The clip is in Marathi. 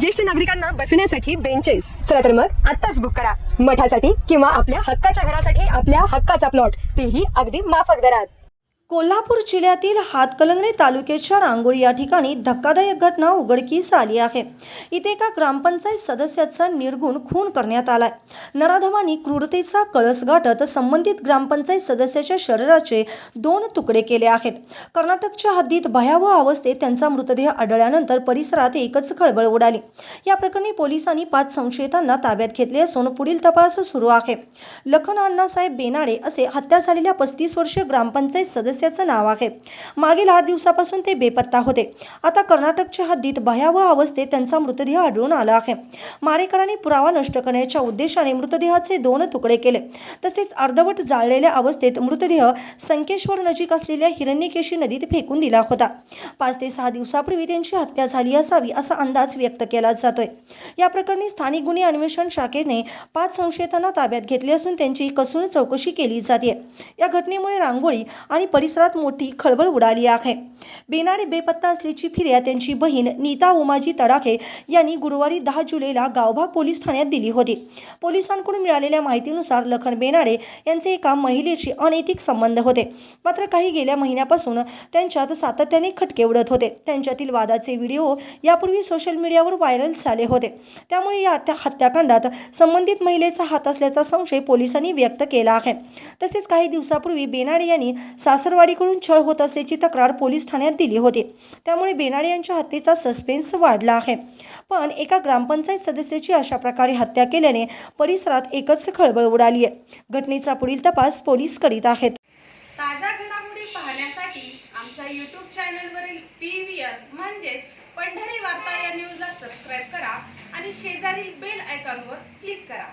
ज्येष्ठ नागरिकांना बसण्यासाठी बेंचेस चला तर मग आत्ताच बुक करा. मठासाठी किंवा आपल्या हक्काच्या घरासाठी आपल्या हक्काचा प्लॉट तेही अगदी माफक दरात. कोल्हापूर जिल्ह्यातील हातकलंगणे तालुक्याच्या रांगोळी या ठिकाणी धक्कादायक घटना उघडकीस आली आहे. इथे एका ग्रामपंचायत सदस्याचा निर्गुण खून करण्यात आलाय. नराधमांनी क्रूरतेचा कळस गाठत संबंधित ग्रामपंचायत सदस्याच्या शरीराचे दोन तुकडे केले आहेत. कर्नाटकच्या हद्दीत भयावह अवस्थेत त्यांचा मृतदेह आढळल्यानंतर परिसरात एकच खळबळ उडाली. या प्रकरणी पोलिसांनी पाच संशयितांना ताब्यात घेतले असून पुढील तपास सुरू आहे. लखन अण्णासाहेब बेनाडे असे हत्या झालेल्या पस्तीस वर्षीय ग्रामपंचायत सदस्य सदस्याचं नाव आहे. मागील आठ दिवसापासून ते बेपत्ता होते. आता कर्नाटकच्या हद्दीत भयावह अवस्थेत त्यांचा मृतदेह आढळून आला आहे. मारेकरांनी पुरावा नष्ट करण्याच्या उद्देशाने मृतदेहाचे दोन तुकडे केले. तसेच अर्धवट जाळलेल्या अवस्थेत मृतदेह संकेश्वर नजीक असलेल्या हिरण्यकेशी नदीत फेकून दिला होता. पाच ते सहा दिवसापूर्वी त्यांची हत्या झाली असावी असा अंदाज व्यक्त केला जातोय. या प्रकरणी स्थानिक गुन्हे अन्वेषण शाखेने पाच संशयितांना ताब्यात घेतले असून त्यांची कसून चौकशी केली जाते. या घटनेमुळे रांगोळी आणि परिसरात मोठी खळबळ उडाली आहे. बेनाडे बेपत्ता असल्याची फिर्याद त्यांची बहीण नीता उमाजी तडाखे यांनी गुरुवारी दहा जुलैला गावभाग पोलीस ठाण्यात दिली होती. पोलिसांकडून मिळालेल्या माहितीनुसार लखन बेनाडे यांचे एका महिलेशी अनैतिक संबंध होते. मात्र काही गेल्या महिन्यापासून त्यांच्यात सातत्याने खटके उडत होते. त्यांच्यातील वादाचे व्हिडिओ यापूर्वी सोशल मीडियावर व्हायरल झाले होते. त्यामुळे या हत्याकांडात संबंधित महिलेचा हात असल्याचा संशय पोलिसांनी व्यक्त केला आहे. तसेच काही दिवसापूर्वी बेनाडे यांनी सासरवाडीकडून छळ होत असल्याची तक्रार पोलीस ठाण्यात दिली होती. त्यामुळे बेनाडे यांच्या हत्येचा सस्पेन्स वाढला आहे. पण एका ग्रामपंचायत सदस्याची अशा प्रकारे हत्या केल्याने परिसरात एकच खळबळ उडाली आहे. घटनेचा पुढील तपास पोलीस करीत आहेत. ताज्या घडामोडी पाहण्यासाठी आमच्या यूट्यूब चॅनलवरील पी व्ही आर म्हणजेच पंढरी वार्ता या न्यूजला सबस्क्राईब करा आणि शेजारील बेल आयकॉनवर क्लिक करा.